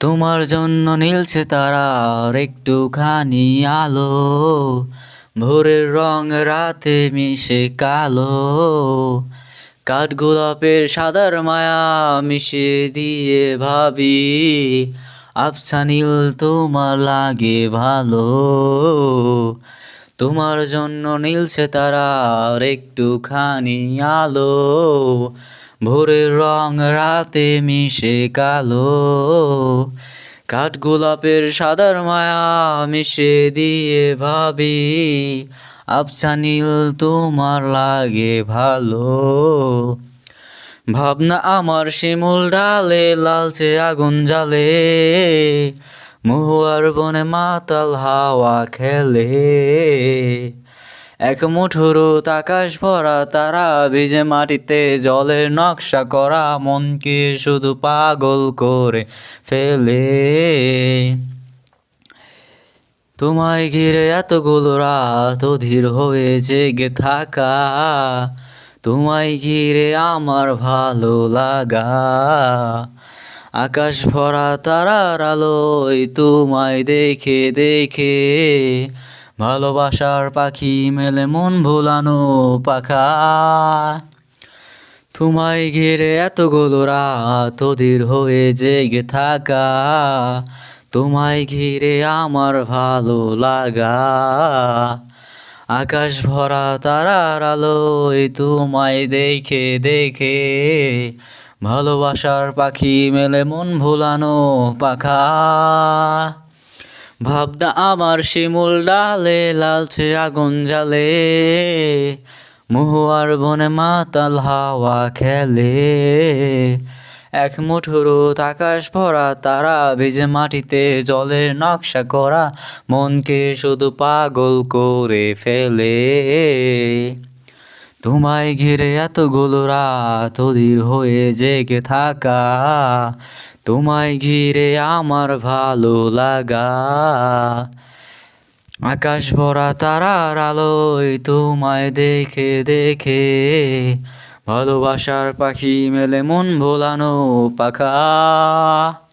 তোমার জন্য নীলছে তারা আর একটুখানি আলো। ভোরের রং রাতে মিশে কালো। কাঠগোলাপের সাদার মায়া মিশে দিয়ে ভাবি, আবছা নীল তোমার লাগে ভালো। তোমার জন্য নীলছে তারা আর একটুখানি আলো। ভোরের রং রাতে মিশে কালো। কাঠগোলাপের সাদার মায়া মিশে দিয়ে ভাবি, আবছা নীল তোমার লাগে ভালো। ভাবনা আমার শিমুল ডালে, লালচে আগুন জ্বালে। মহুয়ার বনে মাতাল হাওয়া খেলে। এক মুঠোর আকাশ ভরা তারা ভিজে মাটিতে জলের নকশা করা মনকে শুধু পাগল করে ফেলে। তোমায় ঘিরে এতগুলো রাত অধীর হয়ে জেগে থাকা, তোমায় ঘিরে আমার ভালো লাগা। আকাশ ভরা তারার আলোয় তোমায় দেখে দেখে ভালোবাসার পাখি মেলে মন ভোলানো পাখা। তোমায় ঘিরে এতগুলো রাত অধীর হয়ে জেগে থাকা। তোমায় ঘিরে আমার ভালো লাগা। আকাশ ভরা তারার আলোয় তোমায় দেখে দেখে ভালোবাসার পাখি মেলে মন ভোলানো পাখা। ভাবনা আমার শিমুল ডালে, লালচে আগুন জ্বালে। মহুয়ার বনে মাতাল হাওয়া খেলে। এক মুঠোর আকাশ ভরা তারা ভিজে মাটিতে জলের নকশা করা, মনকে শুধু পাগল করে ফেলে। তোমায় ঘিরে এত রাত অধীর হয়ে জেগে থাকা। তোমায় ঘিরে আমার ভালো লাগা। আকাশ ভরা তারার আলোয় তোমায় দেখে দেখে ভালোবাসার পাখি মেলে মন ভোলানো পাখা।